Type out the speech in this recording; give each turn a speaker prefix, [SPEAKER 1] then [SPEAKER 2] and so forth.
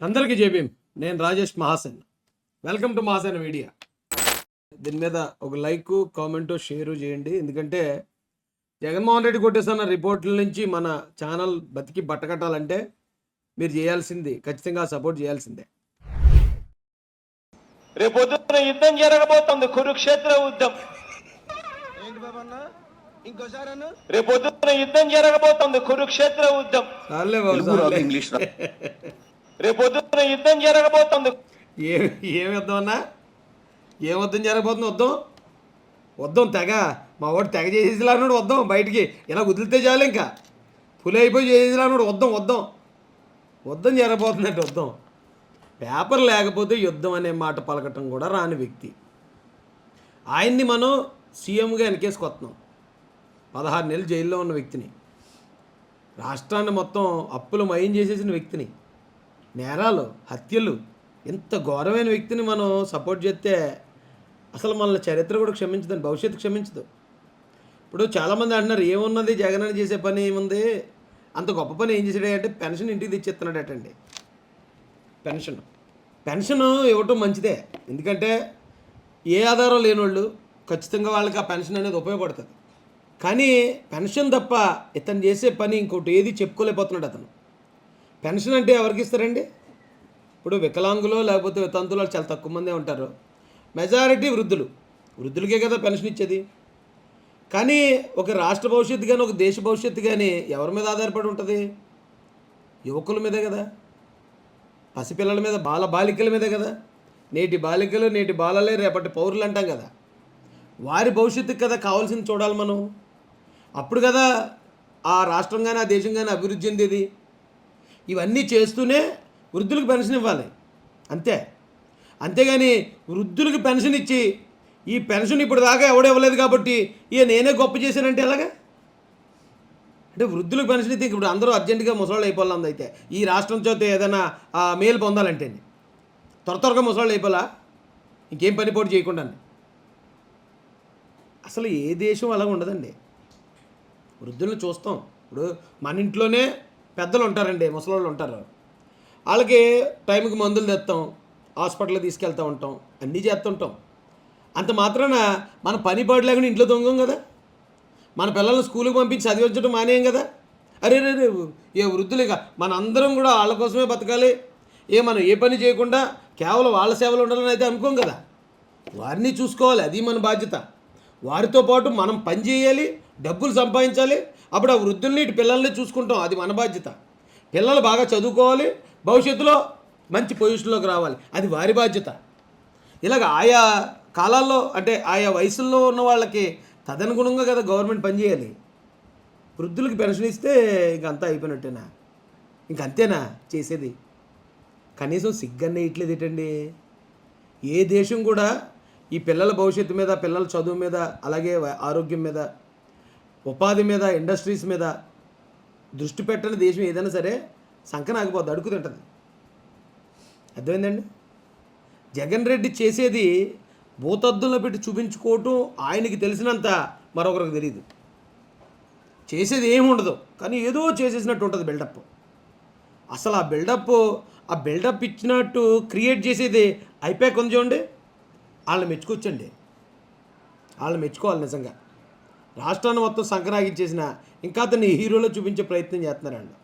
[SPEAKER 1] అందరికీ జేబీం నేను Rajesh Mahasen. Welcome to Mahasen media. దీని మీద ఒక లైక్ కామెంట్ షేరు చేయండి. ఎందుకంటే జగన్మోహన్ రెడ్డి కొట్టేస్తున్న రిపోర్ట్ల నుంచి మన ఛానల్ బతికి బట్టకట్టాలంటే మీరు చేయాల్సింది ఖచ్చితంగా సపోర్ట్ చేయాల్సిందే.
[SPEAKER 2] రేపొద్దున యుద్ధం జరగబోతోంది కురుక్షేత్ర యుద్ధం.
[SPEAKER 3] ఇంకోసారి అన్న?
[SPEAKER 2] రేపొద్దున యుద్ధం జరగబోతోంది కురుక్షేత్ర యుద్ధం.
[SPEAKER 4] ఇంగ్లీష్.
[SPEAKER 2] రేపొద్దున యుద్ధం జరగబోతుంది.
[SPEAKER 1] ఏ ఏం యుద్ధం అన్నా? ఏం యుద్ధం జరగబోతుంది? వద్దాం. వద్దాం తెగ. మా వాడు తెగ చేసేలాన్నాడు వద్దాం బయటికి. ఇలా వదిలితే చాలు ఇంకా. పులి అయిపోయి చేసేలాన్నాడు వద్దాం వద్దాం. వద్దాం జరగబోతుందంటే వద్దాం. పేపర్ లేకపోతే యుద్ధం అనే మాట పలకటం కూడా రాని వ్యక్తి. ఆయన్ని మనం సీఎంగా వెనకేసుకొస్తున్నాం. పదహారు నెలలు జైల్లో ఉన్న వ్యక్తిని. రాష్ట్రాన్ని మొత్తం అప్పులు మయం చేసేసిన వ్యక్తిని. నేరాలు హత్యలు ఇంత ఘోరమైన వ్యక్తిని మనం సపోర్ట్ చేస్తే అసలు మన చరిత్ర కూడా క్షమించదండి భవిష్యత్తు క్షమించదు. ఇప్పుడు చాలామంది అంటున్నారు ఏమున్నది జగన్ అని చేసే పని ఏముంది? అంత గొప్ప పని ఏం చేసాడు అంటే పెన్షన్ ఇంటికి తెచ్చిస్తున్నాడటండి. పెన్షన్. పెన్షన్ ఇవ్వటం మంచిదే. ఎందుకంటే ఏ ఆధారం లేని వాళ్ళు ఖచ్చితంగా వాళ్ళకి ఆ పెన్షన్ అనేది ఉపయోగపడుతుంది. కానీ పెన్షన్ తప్ప ఇతను చేసే పని ఇంకోటి ఏది చెప్పుకోలేకపోతున్నాడు అతను. పెన్షన్ అంటే ఎవరికి ఇస్తారండి? ఇప్పుడు వికలాంగులు లేకపోతే వితంతులో చాలా తక్కువ మందే ఉంటారు. మెజారిటీ వృద్ధులు. వృద్ధులకే కదా పెన్షన్ ఇచ్చేది. కానీ ఒక రాష్ట్ర భవిష్యత్తు కానీ ఒక దేశ భవిష్యత్తు కానీ ఎవరి మీద ఆధారపడి ఉంటుంది? యువకుల మీదే కదా. పసిపిల్లల మీద బాల బాలికల మీదే కదా. నేటి బాలికలు నేటి బాలలే రేపటి పౌరులు అంటాం కదా. వారి భవిష్యత్తుకి కదా కావాల్సింది చూడాలి మనం. అప్పుడు కదా ఆ రాష్ట్రం కానీ ఆ దేశం కానీ అభివృద్ధి చెందేది. ఇవన్నీ చేస్తూనే వృద్ధులకు పెన్షన్ ఇవ్వాలి. అంతే. అంతేగాని వృద్ధులకు పెన్షన్ ఇచ్చి ఈ పెన్షన్ ఇప్పుడు దాకా ఎవడూ ఇవ్వలేదు కాబట్టి ఇక నేనే గొప్ప చేశానంటే ఎలాగా? అంటే వృద్ధులకు పెన్షన్ ఇస్తే ఇప్పుడు అందరూ అర్జెంటుగా ముసలాళ్ళు అయిపోవాలి అయితే. ఈ రాష్ట్రం చేత ఏదైనా మేలు పొందాలంటే త్వర త్వరగా ముసలాళ్ళు అయిపోలా? ఇంకేం పని పోటీ చేయకుండా అసలు ఏ దేశం అలా ఉండదండి. వృద్ధులను చూస్తాం. ఇప్పుడు మన ఇంట్లోనే పెద్దలు ఉంటారండి ముసలోళ్ళు ఉంటారు. వాళ్ళకి టైంకి మందులు తెస్తాం హాస్పిటల్కి తీసుకెళ్తూ ఉంటాం అన్నీ చేస్తుంటాం అంత మాత్రాన మన పని పాటు లేకుండా ఇంట్లో దొంగం కదా. మన పిల్లల్ని స్కూల్కి పంపించి చదివించడం మానేయం కదా. అరే రే రే ఏ వృద్ధులు ఇక మన అందరం కూడా వాళ్ళ కోసమే బతకాలి. ఏ మనం ఏ పని చేయకుండా కేవలం వాళ్ళ సేవలు ఉండాలని అయితే అనుకోం కదా. వారిని చూసుకోవాలి అది మన బాధ్యత. వారితో పాటు మనం పని చేయాలి డబ్బులు సంపాదించాలి. అప్పుడు ఆ వృద్ధుల్ని పిల్లల్ని చూసుకుంటాం. అది మన బాధ్యత. పిల్లలు బాగా చదువుకోవాలి. భవిష్యత్తులో మంచి పొజిషన్లోకి రావాలి. అది వారి బాధ్యత. ఇలాగ ఆయా కాలాల్లో అంటే ఆయా వయసుల్లో ఉన్న వాళ్ళకి తదనుగుణంగా కదా గవర్నమెంట్ పనిచేయాలి. వృద్ధులకి పెన్షన్ ఇస్తే ఇంక అంతా అయిపోయినట్టేనా? ఇంక అంతేనా చేసేది? కనీసం సిగ్గన్నే ఇట్లేదు ఏంటండి ఏ దేశం కూడా ఈ పిల్లల భవిష్యత్తు మీద పిల్లల చదువు మీద అలాగే ఆరోగ్యం మీద ఉపాధి మీద ఇండస్ట్రీస్ మీద దృష్టి పెట్టని దేశం ఏదైనా సరే సంకనాగిపోద్ది అడుగు తింటుంది. అర్థమైందండి? జగన్ రెడ్డి చేసేది భూతద్దుల్లో పెట్టి చూపించుకోవటం ఆయనకి తెలిసినంత మరొకరికి తెలియదు చేసేది ఏమి ఉండదు కానీ ఏదో చేసేసినట్టు ఉంటుంది బిల్డప్ అసలు ఆ బిల్డప్ ఆ బిల్డప్ ఇచ్చినట్టు క్రియేట్ చేసేది అయిపోయాక ఉంది చూడండి. వాళ్ళని మెచ్చుకోవచ్చండి. వాళ్ళని మెచ్చుకోవాలి నిజంగా. రాష్ట్రాన్ని మొత్తం సంక్రాగించేసిన ఇంకా అతన్ని హీరోలో చూపించే ప్రయత్నం చేస్తున్నారండి